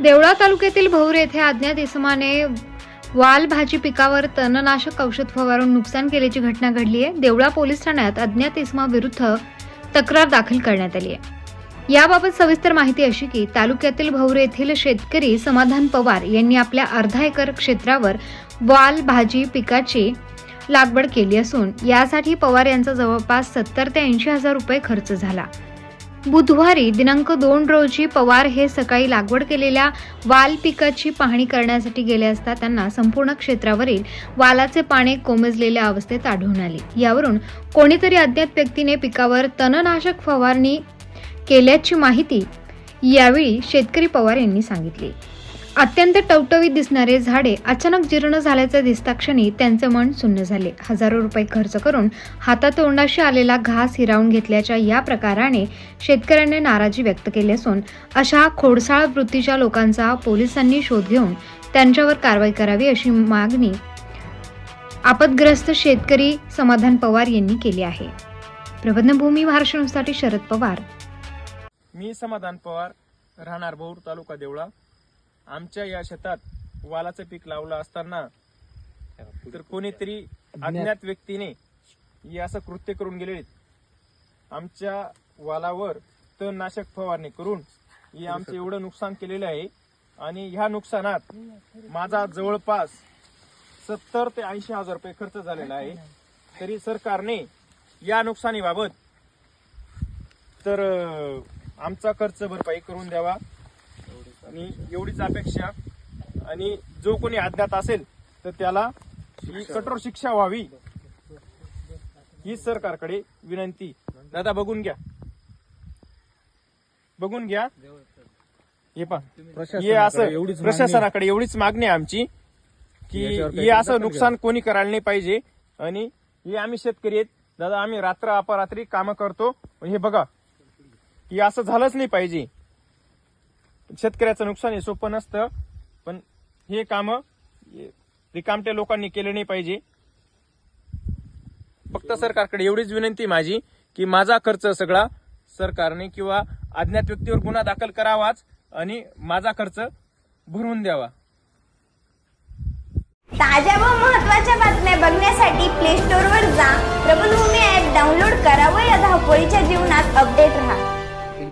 देवळा तालुक्यातील भौर येथे अज्ञात इसमाने वाल भाजी पिकावर तणनाशक औषध फवारून नुकसान केल्याची घटना घडली आहे देवळा पोलीस ठाण्यात अज्ञात इसमाविरुद्ध तक्रार दाखल करण्यात आली आहे याबाबत सविस्तर माहिती अशी की तालुक्यातील भौर येथील शेतकरी समाधान पवार यांनी आपल्या अर्धा एकर क्षेत्रावर वाल भाजी पिकाची लागवड केली असून यासाठी पवार यांचा जवळपास सत्तर ते ऐंशी हजार रुपये खर्च झाला. बुधवारी दिनांक दोन रोजी पवार हे सकाळी लागवड केलेल्या वाल पिकाची पाहणी करण्यासाठी गेले असता त्यांना संपूर्ण क्षेत्रावरील वालाचे पाने कोमेजलेल्या अवस्थेत आढळून आले. यावरून कोणीतरी अज्ञात व्यक्तीने पिकावर तणनाशक फवारणी केल्याची माहिती यावेळी शेतकरी पवार यांनी सांगितली. अत्यंत टवटवीत दिसणारे झाडे अचानक जीर्ण झाल्याचे दिसता क्षणी त्यांचे मन सुन्न झाले. हजारो रुपये खर्च करून हातातोंडाशी आलेला घास हिरावून घेतल्याच्या या प्रकाराने शेतकऱ्यांनी नाराजी व्यक्त केली असून अशा खोडसाळ वृत्तीच्या लोकांचा पोलिसांनी शोध घेऊन त्यांच्यावर कारवाई करावी अशी मागणी आपदग्रस्त शेतकरी समाधान पवार यांनी केली आहे. प्रबंधभूमी महाराष्ट्र शरद पवार. मी समाधान पवार राहणार बौर तालुका देवळा. आमच्या या शेतात वालाचं पीक लावलं असताना तर कोणीतरी अज्ञात व्यक्तीने हे असं कृत्य करून गेले आमच्या वालावर तणनाशक फवारणी करून हे आमचं एवढं नुकसान केलेलं आहे आणि ह्या नुकसानात माझा जवळपास सत्तर ते ऐंशी हजार रुपये खर्च झालेला आहे. तरी सरकारने या नुकसानीबाबत तर आमचा खर्च भरपाई करून द्यावा. आणि एवढीच अपेक्षा. आणि जो कोणी अज्ञात असेल तर त्याला ही कठोर शिक्षा व्हावी. ही सरकारकडे विनंती. दादा बघून घ्या. बघून घ्या. हे पा हे असं प्रशासनाकडे एवढीच मागणी आहे आमची की हे असं नुकसान कोणी करायला नाही पाहिजे. आणि हे आम्ही शेतकरी आहेत. दादा आम्ही रात्र अपरात्री कामं करतो. हे बघा हे असं झालंच नाही पाहिजे. शेतकऱ्याचं नुकसान हे सोपं नसतं पण हे कामं रिकामट्या लोकांनी केले नाही पाहिजे. फक्त सरकारकडे एवढीच विनंती माझी की माझा खर्च सगळा सरकारने किंवा अज्ञात व्यक्तीवर गुन्हा दाखल करावाच आणि माझा खर्च भरून द्यावा. ताज्या व महत्त्वाच्या बातम्या बघण्यासाठी प्ले स्टोअरवर जा. प्रबलभूमी ॲप डाउनलोड करा व या धावपळीच्या जीवनात अपडेट